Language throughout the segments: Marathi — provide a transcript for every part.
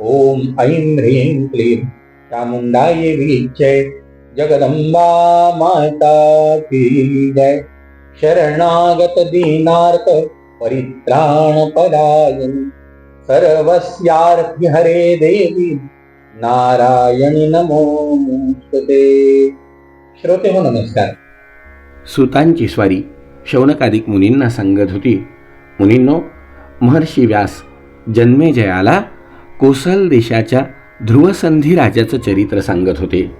ॐ ऐं ह्रीं क्लीं चामुण्डायै विच्चय जगदंबा माता की जय। शरणागत दीनार्थ परित्राण पदायन हरे देवी नारायणी नमोस्तुते श्रोते हो नमस्कार। सुतांची स्वारी शौनकादिक मुनींना सांगत होती। मुनींनो महर्षी व्यास जन्मेजयाला कोसल देशाच्या ध्रुवसंधी राजाचं चरित्र सांगत होते.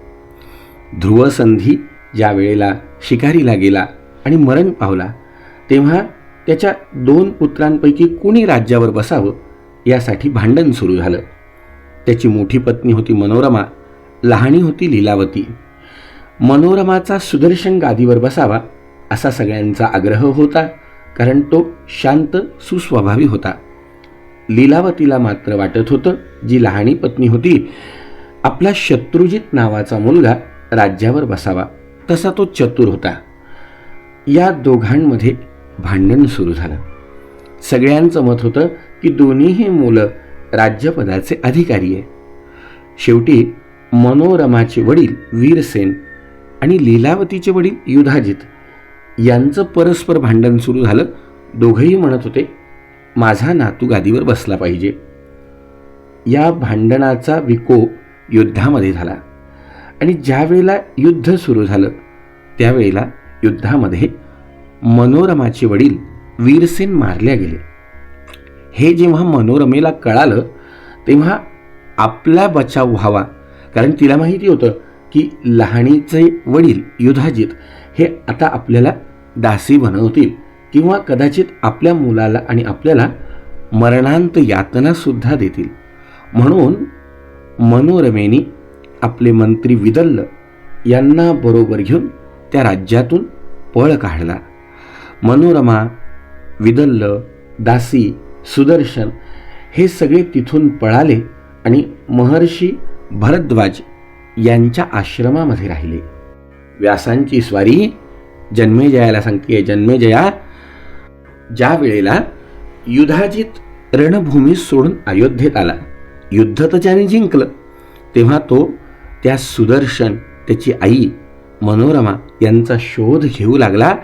ध्रुवसंधी ज्या वेळेला शिकारीला गेला आणि मरण पावला तेव्हा त्याच्या दोन पुत्रांपैकी कुणी राज्यावर बसावं यासाठी भांडण सुरू झालं. त्याची मोठी पत्नी होती मनोरमा लहाणी होती लीलावती. मनोरमाचा सुदर्शन गादीवर बसावा असा सगळ्यांचा आग्रह होता कारण तो शांत सुस्वभावी होता. लीलावतीला मात्र वाटत होतं जी लहाणी पत्नी होती आपला शत्रुजित नावाचा मुलगा राज्यावर बसावा. तसा तो चतुर होता. या दोघांमध्ये भांडण सुरू झालं. सगळ्यांचं मत होतं की दोन्हीही मुलं राज्यपदाचे अधिकारी आहे. शेवटी मनोरमाचे वडील वीरसेन आणि लीलावतीचे वडील युधाजित यांचं परस्पर भांडण सुरू झालं. दोघंही म्हणत होते माझा नातू गादीवर बसला पाहिजे. या भांडणाचा विकोप युद्धामध्ये झाला. आणि ज्या वेळेला युद्ध सुरू झालं त्यावेळेला युद्धामध्ये मनोरमाचे वडील वीरसेन मारल्या गेले. हे जेव्हा मनोरमेला कळालं तेव्हा आपला बचाव व्हावा. कारण तिला माहिती होतं की लहाणीचे वडील युधाजित हे आता आपल्याला दासी बनवतील. किंवा कदाचित आपल्या मुलाला आणि आपल्याला मरणांत यातनासुद्धा देतील. म्हणून मनोरमेनी आपले मंत्री विदल्ल यांना बरोबर घेऊन त्या राज्यातून पळ काढला. मनोरमा विदल्ल दासी सुदर्शन हे सगळे तिथून पळाले आणि महर्षी भरद्वाज यांच्या आश्रमामध्ये राहिले. व्यासांची स्वारी जन्मेजयाला सांगते जन्मेजया ज्या वेळेला युधाजित रणभूमी सोडून अयोध्येत आला युद्ध तर ज्याने जिंकलं तेव्हा तो त्या सुदर्शन त्याची आई मनोरमा यांचा शोध घेऊ लागला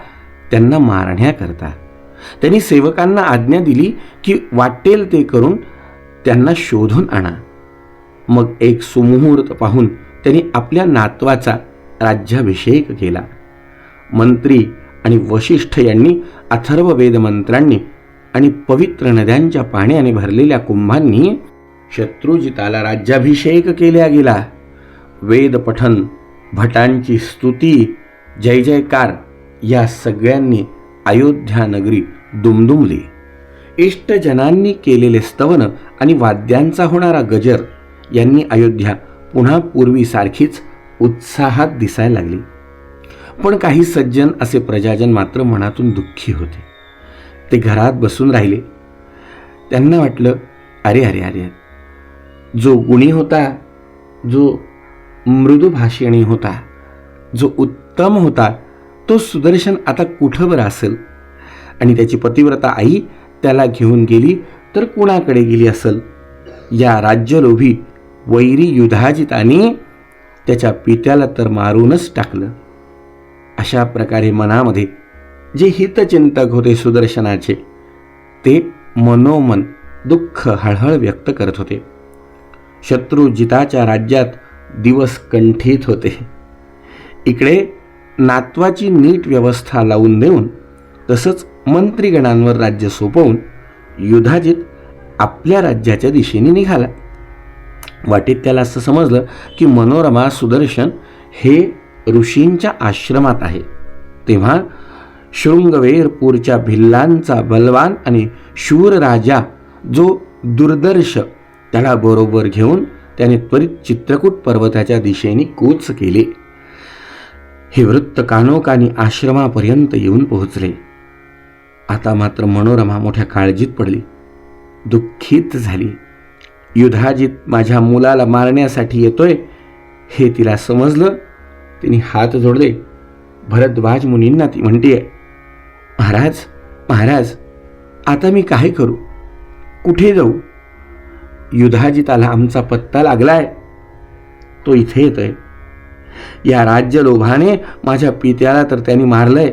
त्यांना मारण्याकरता त्यांनी सेवकांना आज्ञा दिली की वाटेल ते करून त्यांना शोधून आणा. मग एक सुमुहूर्त पाहून त्यांनी आपल्या नातवाचा राज्याभिषेक केला. मंत्री आणि वशिष्ठ यांनी अथर्व वेदमंत्रांनी आणि पवित्र नद्यांच्या पाण्याने भरलेल्या कुंभांनी शत्रुजिताला राज्याभिषेक केल्या गेला. वेदपठन भटांची स्तुती जय जयकार या सगळ्यांनी अयोध्या नगरी दुमदुमली. इष्टजनांनी केलेले स्तवन आणि वाद्यांचा होणारा गजर यांनी अयोध्या पुन्हा पूर्वीसारखीच उत्साहात दिसायला लागली. पण काही सज्जन असे प्रजाजन मात्र मनातून दुःखी होते. ते घरात बसून राहिले. त्यांना वाटलं अरे अरे अरे जो गुणी होता जो मृदुभाषिणी होता जो उत्तम होता तो सुदर्शन आता कुठं बरं असेल? आणि त्याची पतिव्रता आई त्याला घेऊन गेली तर कुणाकडे गेली असेल? या राज्यलोभी वैरी युधाजिताने त्याच्या पित्याला तर मारूनच टाकलं. अशा प्रकारे मनामध्ये जे हितचिंतक होते सुदर्शनाचे ते मनोमन दुःख हळहळ व्यक्त करत होते. शत्रुजिताच्या राज्यात दिवस कंठित होते. इकडे नातवाची नीट व्यवस्था लावून देऊन तसंच मंत्रीगणांवर राज्य सोपवून युधाजित आपल्या राज्याच्या दिशेने निघाला. वाटेत त्याला असं समजलं की मनोरमा सुदर्शन हे ऋषींच्या आश्रमात आहे. तेव्हा शृंगवेरपूरच्या भिल्लांचा बलवान आणि शूर राजा जो दुर्दर्श त्याला बरोबर घेऊन त्याने त्वरित चित्रकूट पर्वताच्या दिशेने कूच केले. हे वृत्त कानोकानी आश्रमापर्यंत येऊन पोहोचले. आता मात्र मनोरमा मोठ्या काळजीत पडली. दुःखीत झाली. युधाजित माझ्या मुलाला मारण्यासाठी येतोय हे तिला समजलं. तिने हात जोडले. भरद्वाज मुनींना ती म्हणतीये महाराज महाराज आता मी काय करू? कुठे जाऊ? युधाजिताला आमचा पत्ता लागलाय. तो इथे येतोय. या राज्य लोभाने माझ्या पित्याला तर त्यांनी मारलंय.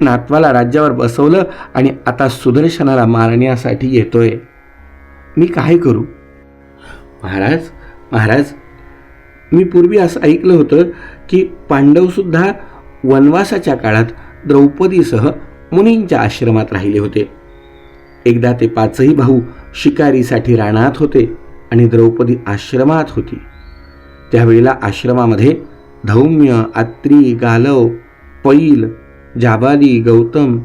नातवाला राज्यावर बसवलं आणि आता सुदर्शनाला मारण्यासाठी येतोय. मी काय करू? महाराज महाराज मी पूर्वी असं ऐकलं होतं की पांडवसुद्धा वनवासाच्या काळात द्रौपदीसह मुनींच्या आश्रमात राहिले होते. एकदा ते पाचही भाऊ शिकारीसाठी रानात होते आणि द्रौपदी आश्रमात होती. त्यावेळेला आश्रमामध्ये धौम्य आत्री गालव पैल जाबाली गौतम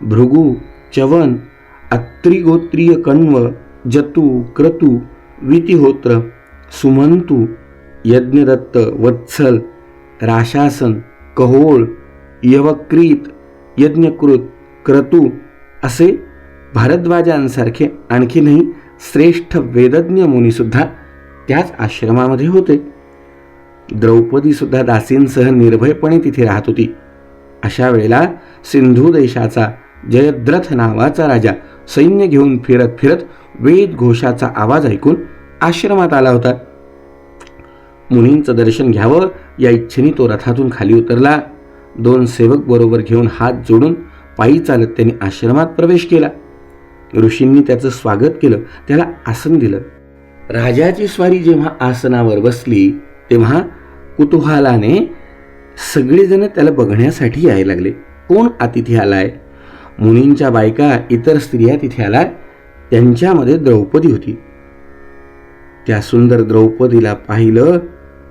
भृगू चवन अत्रिगोत्रीय कण्व जतू क्रतू वितिहोत्र सुमंतू यज्ञदत्त वत्सल राशासन कहोळ यवक्रीत यज्ञकृत क्रतू असे भारद्वाजांसारखे आणखीनही श्रेष्ठ वेदज्ञ मुनीसुद्धा त्याच आश्रमामध्ये होते. द्रौपदीसुद्धा दासींसह निर्भयपणे तिथे राहत होती. अशा वेळेला सिंधू देशाचा जयद्रथ नावाचा राजा सैन्य घेऊन फिरत फिरत वेद घोषाचा आवाज ऐकून आश्रमात आला होता. मुनींचं दर्शन घ्यावं. या इच्छेने तो रथातून खाली उतरला. दोन सेवक बरोबर घेऊन हात जोडून पायी चालत त्याने आश्रमात प्रवेश केला. ऋषींनी त्याचं स्वागत केलं. त्याला आसन दिलं. राजाची स्वारी जेव्हा आसनावर बसली तेव्हा कुतूहलाने सगळेजण त्याला बघण्यासाठी यायला लागले. कोण अतिथी आलाय? मुनींच्या बायका इतर स्त्रिया तिथे आल्या? त्यांच्यामध्ये द्रौपदी होती. त्या सुंदर द्रौपदीला पाहिलं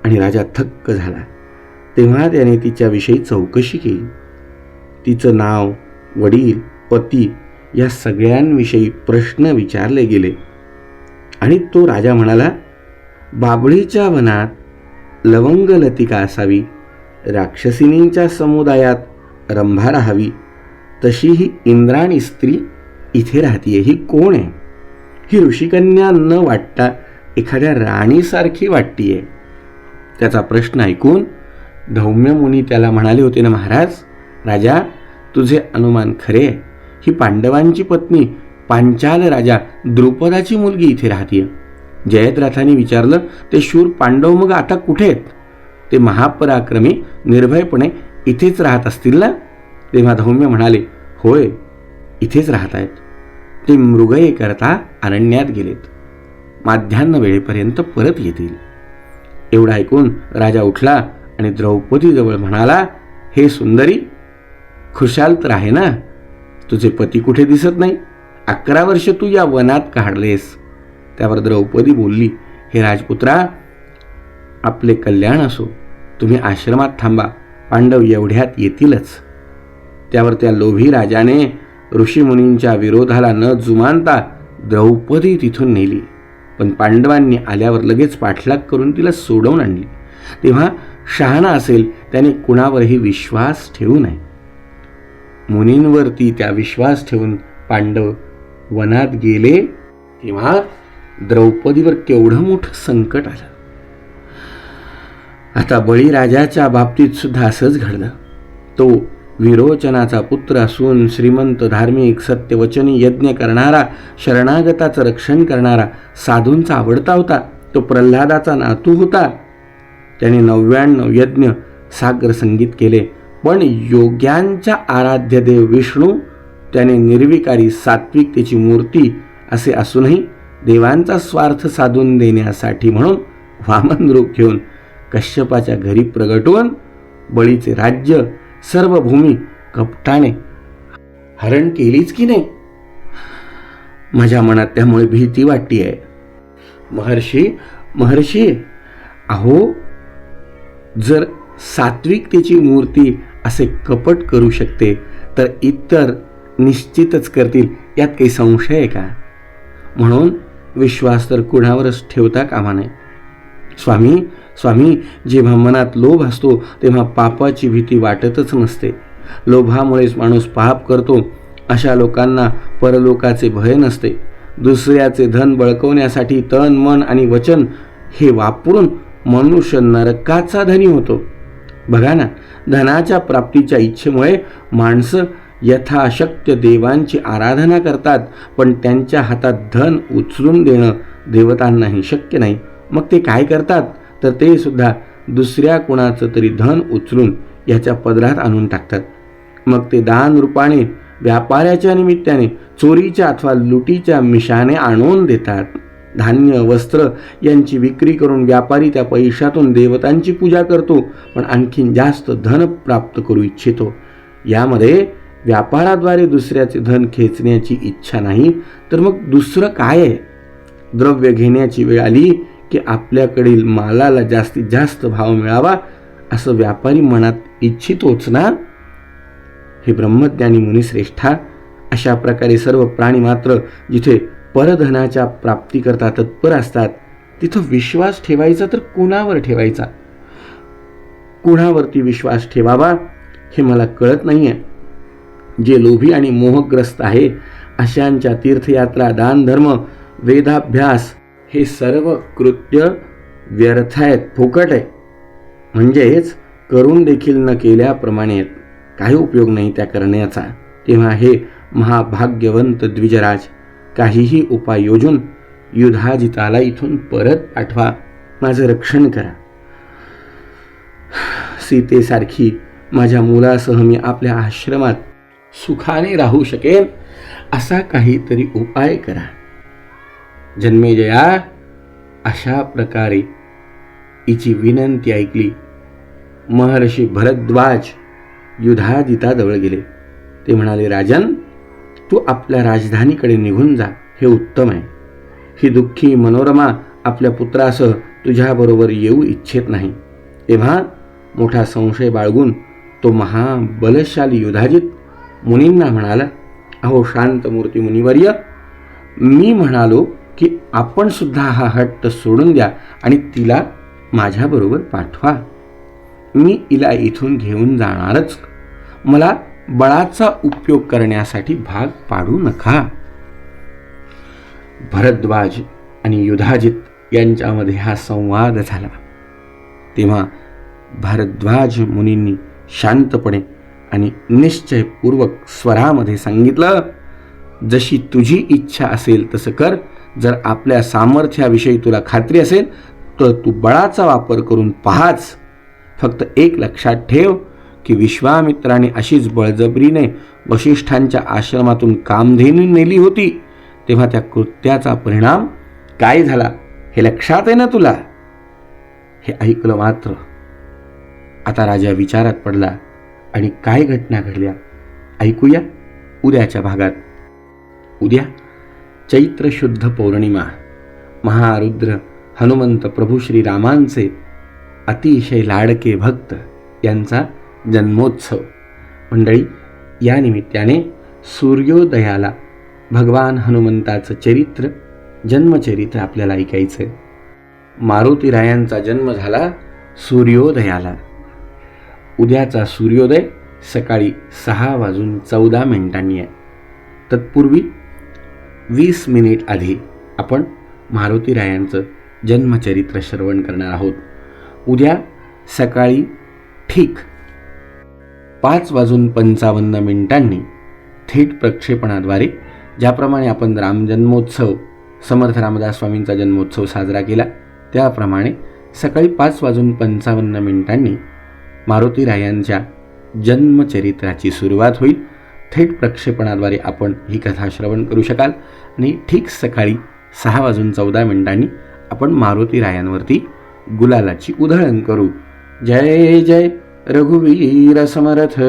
आणि राजा थक्क झाला. तेव्हा त्याने तिच्याविषयी चौकशी केली. तिचं नाव वडील पती या सगळ्यांविषयी प्रश्न विचारले गेले. आणि तो राजा म्हणाला बाबळीच्या वनात लवंगलतिका असावी. राक्षसिनींच्या समुदायात रंभा राहावी. तशी ही इंद्राणी स्त्री इथे राहतीये. ही कोण आहे? ही ऋषिकन्या न वाटता एखाद्या राणीसारखी वाटतीये. त्याचा प्रश्न ऐकून धौम्य मुनी त्याला म्हणाले होते ना महाराज राजा तुझे अनुमान खरे? ही पांडवांची पत्नी पांचाल राजा द्रुपदाची मुलगी इथे राहतीये. जयद्रथाने विचारलं ते शूर पांडव मग आता कुठे आहेत? ते महापराक्रमी निर्भयपणे इथेच राहत असतील ना? तेव्हा धौम्य म्हणाले होय इथेच राहत आहेत. ते मृगये करता अरण्यात गेलेत. माध्यान्ह वेळेपर्यंत परत येतील. एवढं ऐकून राजा उठला आणि द्रौपदीजवळ म्हणाला हे सुंदरी खुशाल तर आहे ना? तुझे पती कुठे दिसत नाही? अकरा वर्ष तू या वनात काढलेस. त्यावर द्रौपदी बोलली हे राजपुत्रा आपले कल्याण असो तुम्ही आश्रमात थांबा पांडव एवढ्यात येतीलच. त्यावर त्या लोभी राजाने ऋषीमुनींच्या विरोधाला न जुमानता द्रौपदी तिथून नेली. पण पांडवांनी आल्यावर लगेच पाठलाग करून तिला सोडवून आणली. तेव्हा शहाणा असेल त्याने कुणावरही विश्वास ठेवू नये. मुनींवरती त्या विश्वास ठेवून पांडव वनात गेले तेव्हा द्रौपदीवर केवढं मोठं संकट आलं. आता बळीराजाच्या बाबतीत सुद्धा असंच घडलं. तो विरोचनाचा पुत्र असून श्रीमंत धार्मिक सत्यवचनी यज्ञ करणारा शरणागताचं रक्षण करणारा साधूंचा आवडता होता. तो प्रल्हादाचा नातू होता. त्याने नव्याण्णव यज्ञ सागर संगीत केले. पण योग्यांच्या आराध्य देव विष्णू त्याने निर्विकारी सात्विकतेची मूर्ती असे असूनही देवांचा स्वार्थ साधून देण्यासाठी म्हणून वामन रूप घेऊन कश्यपाच्या घरी प्रगटून बळीचे राज्य सर्व भूमी कपटाने हरण केलीच की नाही? माझ्या मनात त्यामुळे भीती वाटती आहे. महर्षी महर्षी अहो जर सात्विकतेची मूर्ती असे कपट करू शकते तर इतर निश्चितच करतील यात काही संशय आहे का? म्हणून विश्वास तर कुणावरच ठेवता कामा नये. स्वामी स्वामी जेव्हा मनात लोभ असतो तेव्हा पापाची भीती वाटतच नसते. लोभामुळेच माणूस पाप करतो अशा लोकांना परलोकाचे भय नसते. दुसऱ्याचे धन बळकवण्यासाठी तन मन आणि वचन हे वापरून मनुष्य नरकाचा धनी होतो. बघा ना धनाच्या प्राप्तीच्या इच्छेमुळे माणसं यथाशक्य देवांची आराधना करतात पण त्यांच्या हातात धन उचलून देणं देवतांनाही शक्य नाही. मग ते काय करतात? तर ते सुद्धा दुसऱ्या कुणाचं तरी धन उचलून याच्या पदरात आणून टाकतात. मग ते दान रूपाने व्यापाऱ्याच्या निमित्ताने चोरीच्या अथवा लुटीच्या मिशाने आणून देतात. धान्य वस्त्र यांची विक्री करून व्यापारी त्या पैशातून देवतांची पूजा करतो पण आणखीन जास्त धन प्राप्त करू इच्छितो. यामध्ये व्यापाराद्वारे दुसऱ्याचे धन खेचण्याची इच्छा नाही तर मग दुसरं काय आहे? द्रव्य घेण्याची वेळ आली की आपल्याकडील मालाला जास्तीत जास्त भाव मिळावा असं व्यापारी मनात इच्छितोच ना हे ब्रह्मज्ञानी मुनिश्रेष्ठा अशा प्रकारे सर्व प्राणी मात्र जिथे परधनाच्या प्राप्तीकरता तत्पर असतात तिथं विश्वास ठेवायचा तर कुणावर ठेवायचा? कुणावरती विश्वास ठेवावा हे मला कळत नाहीये. जे लोभी आणि मोहग्रस्त आहे अशांच्या तीर्थयात्रा दानधर्म वेदाभ्यास हे सर्व कृत्य व्यर्थ आहेत फुकट आहे. म्हणजेच करून देखील न केल्याप्रमाणे काही उपयोग नाही त्या करण्याचा. तेव्हा हे महाभाग्यवंत द्विजराज काहीही उपाय योजून युधाजिताला इथून परत पाठवा. माझं रक्षण करा. सीतेसारखी माझ्या मुलासह मी आपल्या आश्रमात सुखाने राहू शकेन असा काहीतरी उपाय करा. जन्मेजया अशा प्रकारे हिची विनंती ऐकली. महर्षी भरद्वाज युधाजिताजवळ गेले. ते म्हणाले राजन तू आपल्या राजधानीकडे निघून जा. हे उत्तम आहे. ही दुःखी मनोरमा आपल्या पुत्रासह तुझ्याबरोबर येऊ इच्छित नाही. तेव्हा मोठा संशय बाळगून तो महाबलशाली युधाजित मुनींना म्हणाला अहो शांत मूर्ती मुनिवर्य मी म्हणालो की आपण सुद्धा हा हट्ट सोडून द्या आणि तिला माझ्याबरोबर पाठवा. मी हिला इथून घेऊन जाणारच. मला बळाचा उपयोग करण्यासाठी भाग पाडू नका. भरद्वाज आणि युधाजित यांच्यामध्ये हा संवाद झाला. तेव्हा भारद्वाज मुनींनी शांतपणे आणि निश्चयपूर्वक स्वरामध्ये सांगितलं जशी तुझी इच्छा असेल तसं कर जर आपल्या सामर्थ्याविषयी तुला खात्री असेल तर तू बळाचा वापर करून पाहाच. फक्त एक लक्षात ठेव की विश्वामित्राने अशीच बळजबरीने वशिष्ठांच्या आश्रमातून कामधेनू नेली होती तेव्हा त्या कृत्याचा परिणाम काय झाला हे लक्षात आहे ना तुला? हे ऐकलं मात्र आता राजा विचारात पडला आणि काय घटना घडल्या? ऐकूया उद्याच्या भागात. उद्या चैत्र शुद्ध पौर्णिमा. महारुद्र हनुमंत प्रभू श्रीरामांचे अतिशय लाडके भक्त यांचा जन्मोत्सव. मंडळी या निमित्ताने सूर्योदयाला भगवान हनुमंताचं चरित्र जन्मचरित्र आपल्याला ऐकायचं आहे मारुतीरायांचा जन्म झाला सूर्योदयाला. उद्याचा सूर्योदय सकाळी सहा वाजून चौदा मिनिटांनी आहे. तत्पूर्वी वीस मिनिट आधी आपण मारुतीरायांचं जन्मचरित्र श्रवण करणार आहोत. उद्या सकाळी ठीक पाच वाजून पंचावन्न मिनिटांनी थेट प्रक्षेपणाद्वारे ज्याप्रमाणे आपण रामजन्मोत्सव समर्थ रामदास स्वामींचा जन्मोत्सव साजरा केला त्याप्रमाणे सकाळी पाच वाजून पंचावन्न मिनिटांनी मारुती रायांच्या जन्मचरित्राची सुरुवात होईल. थेट प्रक्षेपणाद्वारे आपण ही कथा श्रवण करू शकाल. आणि ठीक सकाळी सहा वाजून चौदा मिनिटांनी आपण मारुती रायांवरती गुलालाची उधळण करू. जय जय रघुवीर समर्थ.